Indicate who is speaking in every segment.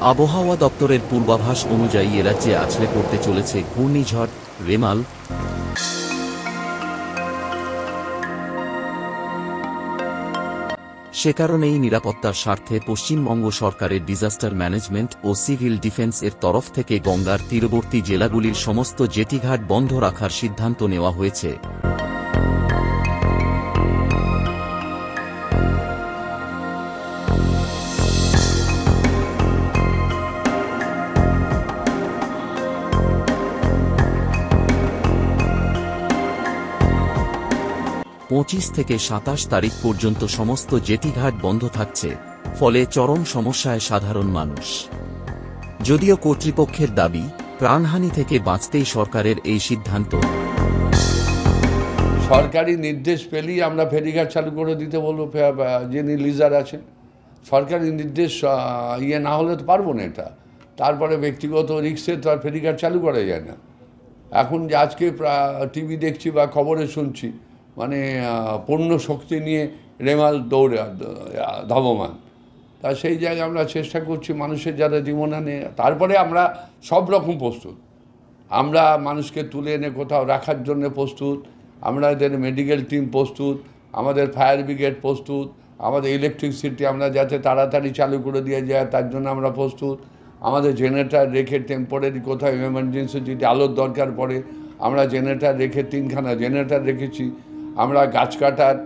Speaker 1: আবহাওয়া দপ্তরের পূর্বাভাস অনুযায়ী এ রাজ্যে আছড়ে পড়তে চলেছে ঘূর্ণিঝড় রেমাল। সে কারণেই নিরাপত্তার স্বার্থে পশ্চিমবঙ্গ সরকারের ডিজাস্টার ম্যানেজমেন্ট ও সিভিল ডিফেন্স এর তরফ থেকে গঙ্গার তীরবর্তী জেলাগুলির সমস্ত জেটিঘাট বন্ধ রাখার সিদ্ধান্ত নেওয়া হয়েছে। পঁচিশ থেকে সাতাশ তারিখ পর্যন্ত সমস্ত জেটিঘাট বন্ধ থাকছে, ফলে চরম সমস্যায় সাধারণ মানুষ। যদিও কর্তৃপক্ষের দাবি, প্রাণহানি থেকে বাঁচতেই সরকারের এই সিদ্ধান্ত।
Speaker 2: সরকারি নির্দেশ পেলেই আমরা ফেরিঘাট চালু করে দিতে বলব যিনি লিজার আছেন। সরকারি নির্দেশ ইয়ে না হলে তো পারব না এটা। তারপরে ব্যক্তিগত রিক্সে তো আর ফেরিঘাট চালু করা যায় না। এখন যে আজকে টিভি দেখছি বা খবরে শুনছি মানে পূর্ণ শক্তি নিয়ে রেমাল দৌড়ে ধাবমান। তা সেই জায়গায় আমরা চেষ্টা করছি মানুষের যারা জীবনানে তারপরে আমরা সব রকম প্রস্তুত। আমরা মানুষকে তুলে এনে কোথাও রাখার জন্য প্রস্তুত। আমরা আমাদের মেডিকেল টিম প্রস্তুত। আমাদের ফায়ার ব্রিগেড প্রস্তুত। আমাদের ইলেকট্রিসিটি আমরা যাতে তাড়াতাড়ি চালু করে দিয়ে যায়, তার জন্য আমরা প্রস্তুত। আমাদের জেনারেটার রেখে টেম্পোরারি কোথাও এমার্জেন্সি যদি আলোর দরকার পড়ে, আমরা জেনারেটার রেখে তিনখানা জেনারেটার রেখেছি। আমরা গাছ কাটার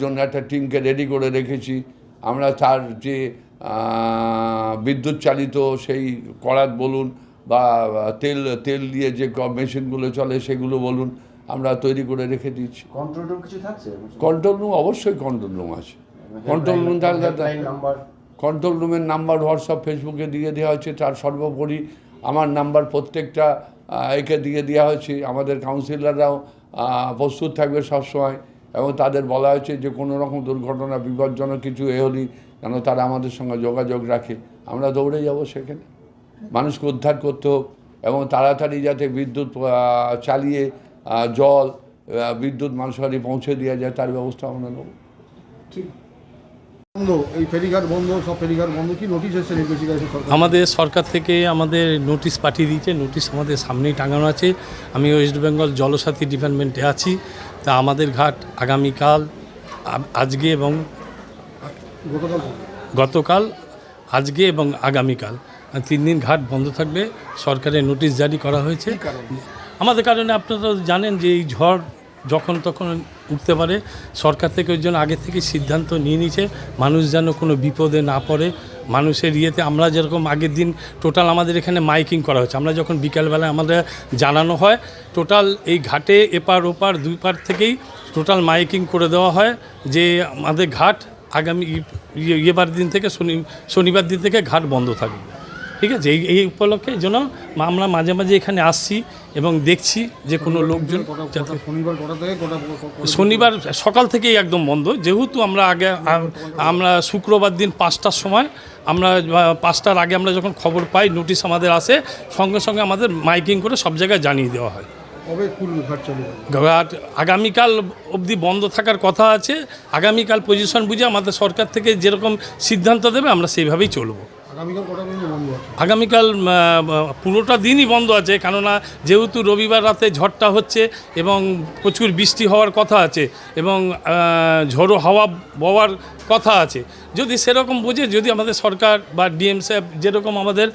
Speaker 2: জন্য একটা টিমকে রেডি করে রেখেছি। আমরা তার যে বিদ্যুৎ চালিত সেই করাত বলুন বা তেল তেল দিয়ে যে মেশিনগুলো চলে সেগুলো বলুন আমরা তৈরি করে রেখে দিচ্ছি
Speaker 3: কন্ট্রোল রুম কিছু থাকছে?
Speaker 2: কন্ট্রোল রুম অবশ্যই কন্ট্রোল রুম আছে। কন্ট্রোল রুম থাকলে কন্ট্রোল রুমের নাম্বার হোয়াটসঅ্যাপ ফেসবুকে দিয়ে দেওয়া হয়েছে। তার সর্বোপরি আমার নাম্বার প্রত্যেকটা একে দিয়ে দেওয়া হয়েছে। আমাদের কাউন্সিলররাও প্রস্তুত থাকবে সবসময় এবং তাদের বলা হয়েছে যে, কোনো রকম দুর্ঘটনা, বিপজ্জনক কিছু এ হলেই যেন তারা আমাদের সঙ্গে যোগাযোগ রাখে। আমরা দৌড়ে যাব সেখানে। মানুষকে উদ্ধার করতে হোক এবং তাড়াতাড়ি যাতে বিদ্যুৎ চালিয়ে জল বিদ্যুৎ মানুষের পৌঁছে দেওয়া যায়, তার ব্যবস্থা আমরা নেব।
Speaker 3: ঠিক।
Speaker 4: বন্ধ এই ফেরিঘাট বন্ধ সব ফেরিঘাট বন্ধ কি নোটিশ এসেছে নির্দেশিকা এসে সরকার?
Speaker 5: আমাদের সরকার থেকে আমাদের নোটিশ পাঠিয়ে দিয়েছে নোটিশ আমাদের সামনেই টাঙানো আছে। আমি ওয়েস্ট বেঙ্গল জলসাথী ডিপার্টমেন্টে আছি। তা আমাদের ঘাট আগামীকাল আজকে এবং
Speaker 4: গতকাল
Speaker 5: গতকাল আজকে এবং আগামীকাল। তিন দিন ঘাট বন্ধ থাকবে সরকারের নোটিশ জারি করা হয়েছে। আমাদের কারণে আপনারা জানেন যে এই ঝড় যখন তখন উঠতে পারে। সরকার থেকে ওই জন্য আগে থেকে সিদ্ধান্ত নিয়ে নিয়েছে, মানুষ যেন কোনো বিপদে না পড়ে। মানুষের ইয়েতে আমরা যেরকম আগের দিন টোটাল আমাদের এখানে মাইকিং করা হচ্ছে আমরা যখন বিকালবেলায় আমাদের জানানো হয়, টোটাল এই ঘাটে এপার ওপার দুই পার থেকেই টোটাল মাইকিং করে দেওয়া হয় যে আমাদের ঘাট আগামী ইয়ে- ইয়েবার দিন থেকে শনি শনিবার দিন থেকে ঘাট বন্ধ থাকবে। ঠিক আছে? এই এই উপলক্ষে জন্য আমরা মাঝে মাঝে এখানে আসছি। এবং দেখছি যে কোনো লোকজন
Speaker 4: শনিবার
Speaker 5: সকাল থেকেই একদম বন্ধ। যেহেতু আমরা আগে আমরা শুক্রবার দিন পাঁচটার সময় আমরা পাঁচটার আগে আমরা যখন খবর পাই নোটিশ আমাদের আসে সঙ্গে সঙ্গে আমাদের মাইকিং করে সব জায়গায় জানিয়ে দেওয়া হয়?
Speaker 4: ঘাট
Speaker 5: আগামীকাল অবধি বন্ধ থাকার কথা আছে। আগামীকাল পজিশন বুঝে আমাদের সরকার থেকে যেরকম সিদ্ধান্ত দেবে আমরা সেইভাবেই চলবো।
Speaker 4: আগামীকাল
Speaker 5: পুরোটা দিনই বন্ধ আছে, কেননা যেহেতু রবিবার রাতে ঝড়টা হচ্ছে এবং প্রচুর বৃষ্টি হওয়ার কথা আছে এবং ঝড়ো হাওয়া বওয়ার কথা আছে, যদি সেরকম বুঝে, যদি আমাদের সরকার বা ডিএম সাহেব যেরকম আমাদের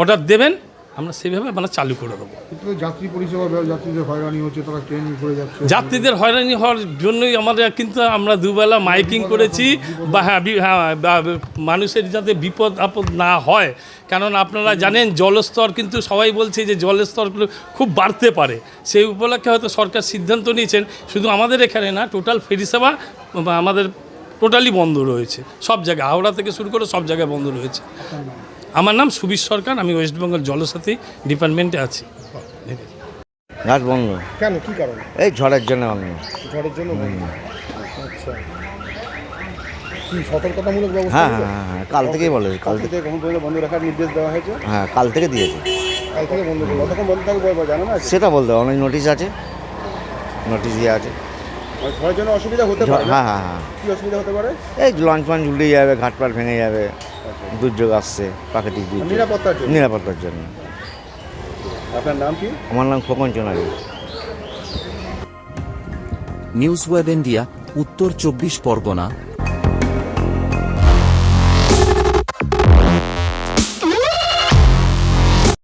Speaker 5: অর্ডার দেবেন আমরা সেভাবে আমরা চালু করে দেবো।
Speaker 4: কিন্তু যাত্রী পরিষেবা যাত্রীদের হয়রানি হচ্ছে তারা ট্রেন করে যাচ্ছে।
Speaker 5: যাত্রীদের হয়রানি হওয়ার জন্যই আমাদের কিন্তু আমরা দুবেলা মাইকিং করেছি। বা হ্যাঁ হ্যাঁ মানুষের যাতে বিপদ আপদ না হয়। কেননা আপনারা জানেন জলস্তর কিন্তু সবাই বলছে যে জলস্তরগুলো খুব বাড়তে পারে। সেই উপলক্ষে হয়তো সরকার সিদ্ধান্ত নিয়েছেন। শুধু আমাদের এখানে না টোটাল ফেরি সেবা আমাদের টোটালি বন্ধ রয়েছে। সব জায়গায় হাওড়া থেকে শুরু করে সব জায়গায় বন্ধ রয়েছে। আমার নাম সুবিশ সরকার আমি ওয়েস্ট বেঙ্গল জলসাথী ডিপার্টমেন্টে আছি।
Speaker 6: ঘাট বন্ধ
Speaker 4: কেন কি কারণ?
Speaker 6: এই ঝড়ের জন্য বন্ধ
Speaker 4: ঝড়ের জন্য বন্ধ আচ্ছা। কি সতর্কতামূলক ব্যবস্থা
Speaker 6: হ্যাঁ হ্যাঁ হ্যাঁ কাল থেকেই বলে কাল থেকে
Speaker 4: কখন পর্যন্ত বন্ধ রাখার নির্দেশ দেওয়া হয়েছে?
Speaker 6: হ্যাঁ কাল থেকে দিয়েছে।
Speaker 4: কাল থেকে বন্ধ কতক্ষণ বন্ধ থাকবে জানো না?
Speaker 6: সেটা বলতে হবে, অনেক নোটিশ আছে। নোটিশ দেওয়া আছে।
Speaker 7: মানে ঝড়ের জন্য অসুবিধা হতে পারে
Speaker 6: হ্যাঁ হ্যাঁ হ্যাঁ।
Speaker 7: কী অসুবিধা হতে পারে?
Speaker 6: এই লঞ্চ ফঞ্চ উল্টে যাবে ঘাটপাট ভেঙে যাবে দুর্যোগ আসছে প্রাকৃতিক দুর্যোগ।
Speaker 7: নিরাপত্তার জন্য?
Speaker 6: নিরাপত্তার জন্য।
Speaker 7: আপনার নাম কি?
Speaker 6: আমার নাম Khokon Chonari
Speaker 1: news web India Uttar Chobbish Pargana